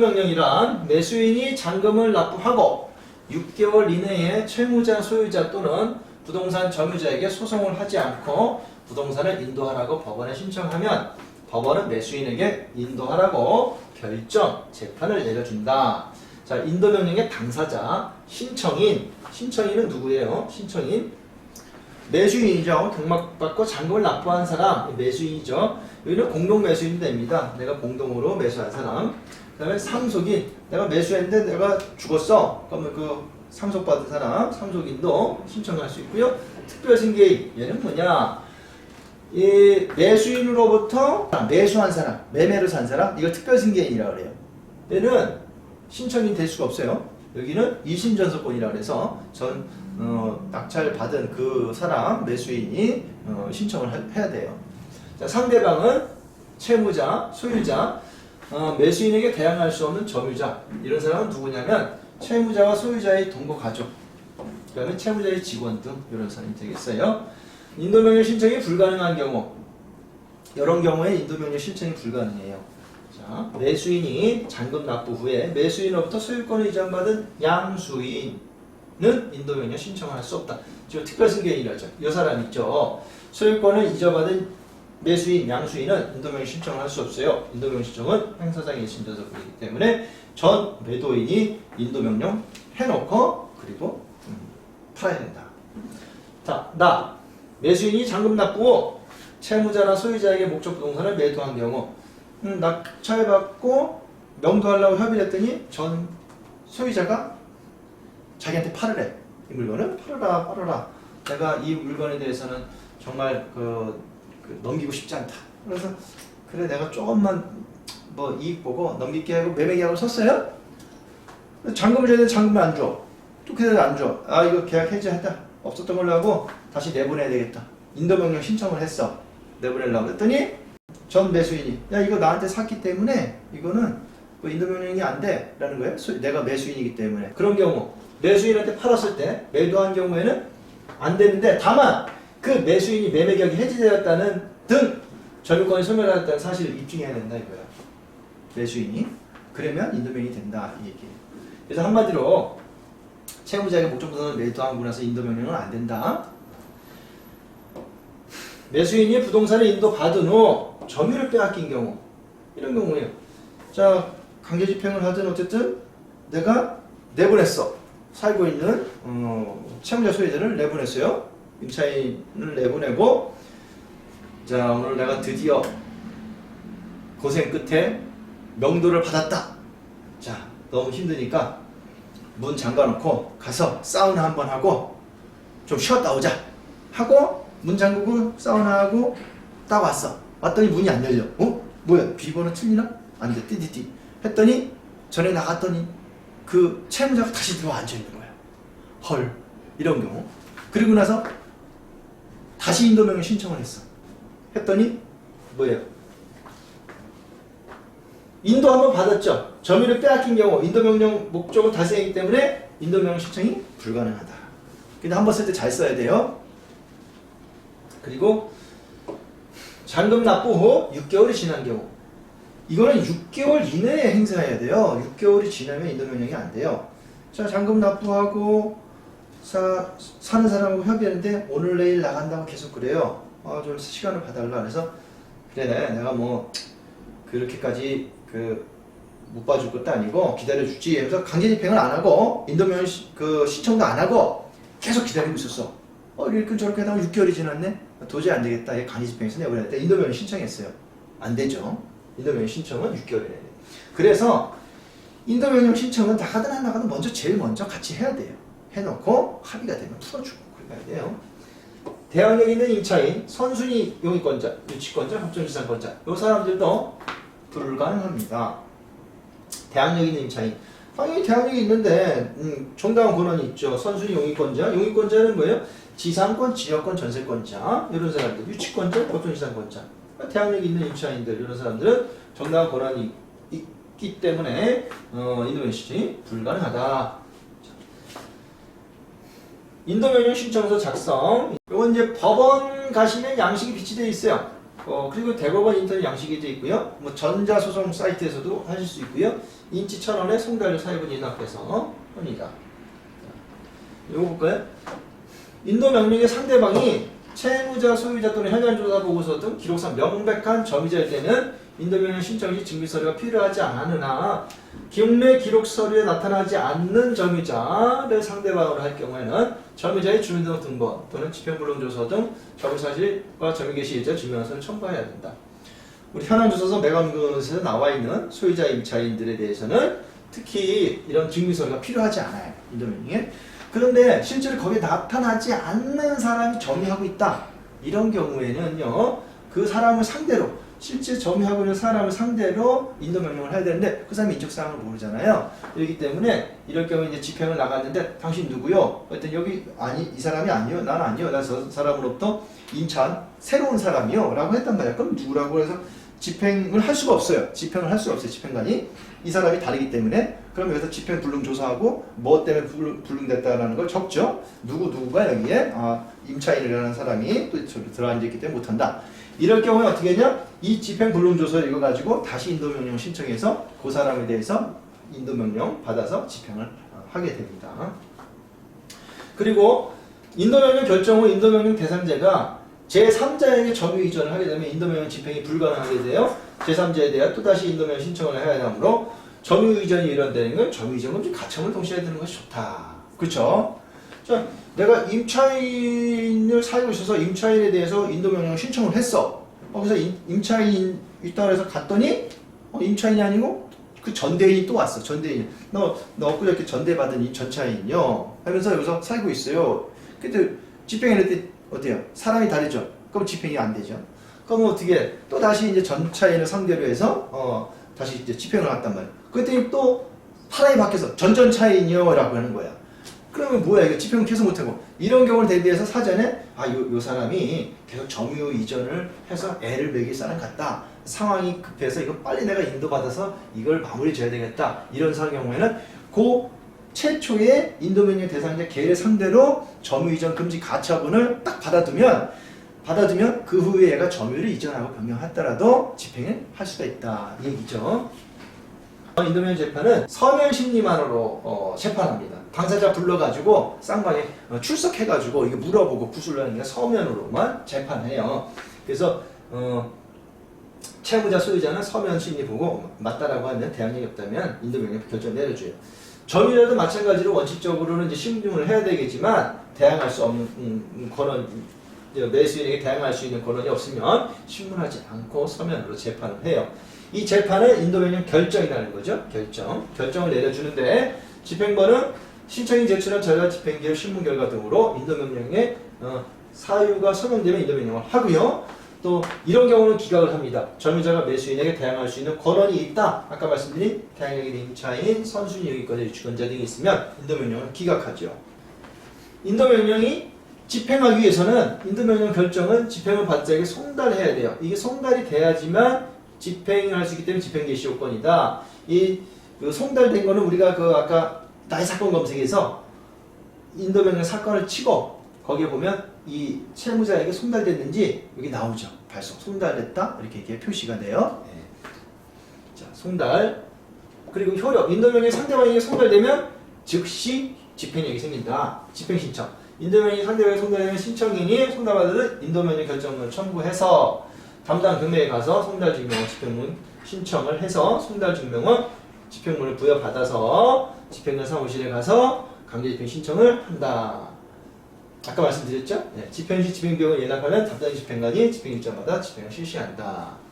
인도명령이란 매수인이 잔금을 납부하고 6개월 이내에 채무자 소유자 또는 부동산 점유자에게 소송을 하지 않고 부동산을 인도하라고 법원에 신청하면 법원은 매수인에게 인도하라고 결정, 재판을 내려준다. 자, 인도명령의 당사자, 신청인, 신청인은 누구예요? 신청인 매수인이죠. 경막받고 잔금을 납부한 사람 매수인이죠. 여기는 공동 매수인이 됩니다. 내가 공동으로 매수한 사람. 그 다음에 상속인 내가 매수했는데 내가 죽었어. 그러면 그 상속받은 사람 상속인도 신청할 수 있고요. 특별승계인 얘는 뭐냐? 이 매수인으로부터 매수한 사람, 매매로 산 사람 이걸 특별승계인이라고 그래요. 얘는 신청이 될 수가 없어요. 여기는 이심전서권이라고 해서 전 어, 낙찰 받은 그 사람 매수인이 어, 신청을 하- 해야 돼요. 자, 상대방은 채무자, 소유자, 어, 매수인에게 대항할 수 없는 점유자 이런 사람은 누구냐면 채무자와 소유자의 동거 가족, 그 다음에 채무자의 직원 등 이런 사람이 되겠어요. 인도명령 신청이 불가능한 경우 이런 경우에 인도명령 신청이 불가능해요. 자, 매수인이 잔금 납부 후에 매수인으로부터 소유권을 이전받은 양수인은 인도명령 신청을 할 수 없다. 지금 특별승계인이라죠. 이 사람 있죠. 소유권을 이전받은 매수인, 양수인은 인도명령 신청을 할 수 없어요. 인도명령 신청은 행사장의 신청서 그리기 때문에 전 매도인이 인도명령 해놓고 그리고 음, 팔아야 된다. 자, 나 매수인이 잔금 납부 후 채무자나 소유자에게 목적 부동산을 매도한 경우 음, 낙찰받고 명도하려고 협의를 했더니 전 소유자가 자기한테 팔으래. 이 물건을 팔아라, 팔아라. 내가 이 물건에 대해서는 정말 그, 그 넘기고 싶지 않다. 그래서 그래 내가 조금만 뭐 이익 보고 넘길게 하고 매매 계약을 썼어요. 잔금을 줘야 돼 잔금을 안 줘. 또 그대로 안 줘. 아 이거 계약 해지하다. 없었던 걸로 하고 다시 내보내야 되겠다. 인도명령 신청을 했어. 내보내려고 했더니 전 매수인이 야 이거 나한테 샀기 때문에 이거는 그 인도명령이 안 돼 라는 거예요. 소- 내가 매수인이기 때문에 그런 경우 매수인한테 팔았을 때 매도한 경우에는 안 되는데 다만 그 매수인이 매매 계약이 해지되었다는 등 점유권이 소멸하였다는 사실을 입증해야 된다 이거야. 매수인이 그러면 인도명이 된다 이 얘기예요. 그래서 한마디로 채무자에게 목적 부동산을 매도하고 나서 인도명령은 안 된다. 매수인이 부동산을 인도받은 후 점유를 빼앗긴 경우 이런 경우에요. 자 강제 집행을 하든 어쨌든 내가 내보냈어. 살고 있는 어, 채무자 소유자를 내보냈어요. 임차인을 내보내고 자 오늘 내가 드디어 고생 끝에 명도를 받았다. 자 너무 힘드니까 문 잠가놓고 가서 사우나 한번 하고 좀 쉬었다 오자. 하고 문 잠그고 사우나 하고 딱 왔어. 왔더니 문이 안 열려. 어? 뭐야? 비번호 틀리나? 안 돼. 띠띠띠. 했더니 전에 나갔더니 그 채무자가 다시 들어와 앉아있는 거야. 헐 이런 경우. 그리고 나서 다시 인도명을 신청을 했어 했더니 뭐예요? 인도 한번 받았죠. 점유를 빼앗긴 경우 인도 명령 목적은 달성했기 때문에 인도 명령 신청이 불가능하다. 근데 한 번 쓸 때 잘 써야 돼요. 그리고 잔금 납부 후 6개월이 지난 경우 이거는 6개월 이내에 행사해야 돼요. 6개월이 지나면 인도 명령이 안 돼요. 자 잔금 납부하고 사, 사는 사람하고 협의했는데 오늘 내일 나간다고 계속 그래요. 아 좀 시간을 봐달라 그래서 그래 내가 뭐 그렇게까지 그 못 봐줄 것도 아니고 기다려주지 하면서 강제 집행을 안 하고 인도면 시- 그 신청도 안 하고 계속 기다리고 있었어. 어 이렇게 저렇게 하다가 6개월이 지났네. 도저히 안 되겠다. 얘 강제 집행해서 내보내야 돼. 인도면 신청했어요. 안 되죠. 인도면 신청은 6개월이래야 돼. 그래서 인도명령 신청은 나가든 안 나가든 먼저 제일 먼저 같이 해야 돼요. 해놓고 합의가 되면 풀어주고 그래야 돼요. 대항력 있는 임차인, 선순위 용의권자, 유치권자, 합정지상권자 이 사람들도 불가능합니다. 대항력 있는 임차인 당연히 대항력이 있는데 음, 정당한 권한이 있죠. 선순위 용의권자, 용의권자는 뭐예요? 지상권, 지역권, 전세권자 이런 사람들, 유치권자, 합정지상권자 대항력 있는 임차인들 이런 사람들은 정당한 권한이 있기 때문에 어, 신청이 불가능하다. 인도명령 신청서 작성. 이건 이제 법원 가시면 양식이 비치되어 있어요. 어, 그리고 대법원 인터넷 양식이 되어 있고요. 뭐 전자소송 사이트에서도 하실 수 있고요. 인치 천 원에 송달료 사유분 인합해서 합니다. 자, 이거 볼까요? 인도 명령의 상대방이 채무자, 소유자 또는 현안조사 보고서 등 기록상 명백한 점유자일 때는 인도 명령 신청 시 증빙 서류가 필요하지 않으나 기록내 기록 서류에 나타나지 않는 점유자를 상대방으로 할 경우에는 점유자의 주민등록 등본 또는 집행불능조서 등 점유 사실과 점유 개시 일자 증명서를 첨부해야 된다. 우리 현황조서서 매각금에서 나와 있는 소유자 임차인들에 대해서는 특히 이런 증빙서류가 필요하지 않아요. 인도명령에. 그런데 실제로 거기에 나타나지 않는 사람이 점유하고 있다. 이런 경우에는요, 그 사람을 상대로, 실제 점유하고 있는 사람을 상대로 인도 명령을 해야 되는데 그 사람이 인적 사항을 모르잖아요. 그렇기 때문에 이럴 경우에 이제 집행을 나갔는데 당신 누구요? 그랬더니 여기 아니, 이 사람이 아니요. 난 아니요. 나저 사람으로부터 임차한 새로운 사람이요. 라고 했단 말이야. 그럼 누구라고 해서 집행을 할 수가 없어요. 집행을 할 수가 없어요. 집행관이. 이 사람이 다르기 때문에 그럼 여기서 집행 불능 조사하고 뭐 때문에 불능, 불능 됐다라는 걸 적죠. 누구 누구가 여기에 아, 임차인이라는 사람이 또 들어앉아 있기 때문에 못한다. 이럴 경우에 어떻게 하냐? 이 집행 불능 조서 이거 가지고 다시 인도 명령 신청해서 그 사람에 대해서 인도 명령 받아서 집행을 어, 하게 됩니다. 그리고 인도 명령 결정 후 인도 명령 대상자가 제3자에게 점유 이전을 하게 되면 인도 명령 집행이 불가능하게 돼요. 제3자에 대한 또다시 인도 명령 신청을 해야 하므로 점유 이전이 일어나는 건 점유 이전은 좀 가처분을 동시에 되는 것이 좋다. 그렇죠? 자, 내가 임차인을 살고 있어서 임차인에 대해서 인도 명령 신청을 했어. 어, 그래서 임, 임차인 있다 그래서 갔더니 어, 임차인이 아니고 그 전대인이 또 왔어. 전대인. 너, 너 엊그저께 전대받은 이 전차인요. 하면서 여기서 살고 있어요. 근데 집행할 때 어때요? 사람이 다르죠? 그럼 집행이 안 되죠. 그럼 어떻게 또 다시 이제 전차인을 상대로 해서 어, 다시 이제 집행을 했단 말이야. 그랬더니 또 사람이 바뀌어서 전전차인이요 라고 하는 거야. 그러면 뭐야 이거 집행 계속 못하고 이런 경우를 대비해서 사전에 아요 요 사람이 계속 점유 이전을 해서 애를 먹일 사람 같다 상황이 급해서 이거 빨리 내가 인도받아서 이걸 마무리 줘야 되겠다 이런 상황 경우에는 그 최초의 인도명령 대상자 개를 상대로 점유 이전 금지 가처분을 딱 받아두면 받아두면 그 후에 얘가 점유를 이전하고 변경했더라도 집행을 할 수가 있다 이 얘기죠. 인도면 재판은 서면 심리만으로 어, 재판합니다. 당사자 불러가지고 쌍방에 어, 출석해가지고 이게 물어보고 구술하는 게 서면으로만 재판해요. 그래서 어, 채무자 소유자는 서면 심리 보고 맞다라고 하면 대항력이 없다면 인도명령 결정 내려줘요. 점유자도 마찬가지로 원칙적으로는 이제 신중을 해야 되겠지만 대항할 수 없는 음, 권한 이제 매수인에게 대항할 수 있는 권한이 없으면 신문하지 않고 서면으로 재판을 해요. 이 재판은 인도명령 결정이라는 거죠. 결정. 결정을 내려주는데 집행본은 신청인 제출한 전략 집행기업 신문 결과 등으로 인도명령의 어, 사유가 서명되면 인도명령을 하고요. 또 이런 경우는 기각을 합니다. 점유자가 매수인에게 대항할 수 있는 권한이 있다. 아까 말씀드린 대항력이 임차인, 선순위 여기까지 유치권자 등이 있으면 인도명령을 기각하죠. 인도명령이 집행하기 위해서는 인도명령 결정은 집행을 받자에게 송달해야 돼요. 이게 송달이 돼야지만 집행을 할 수 있기 때문에 집행 개시 요건이다. 이그 송달된 거는 우리가 그 아까 나의 사건 검색에서 인도명령 사건을 치고 거기에 보면 이 채무자에게 송달됐는지 여기 나오죠. 발송 송달됐다 이렇게 이렇게 표시가 돼요. 예. 자 송달 그리고 효력 인도명령 상대방에게 송달되면 즉시 집행력이 생긴다. 집행 신청 인도명령 상대방에게 송달되면 신청인이 송달받을 인도명령 결정문을 첨부해서 담당 금액에 가서 송달 증명원 집행문 신청을 해서 송달 증명원 집행문을 부여받아서 집행관 사무실에 가서 강제 집행 신청을 한다. 아까 말씀드렸죠? 네, 집행 시 집행비용을 예납하면 담당 집행관이 집행일자마다 집행을 실시한다.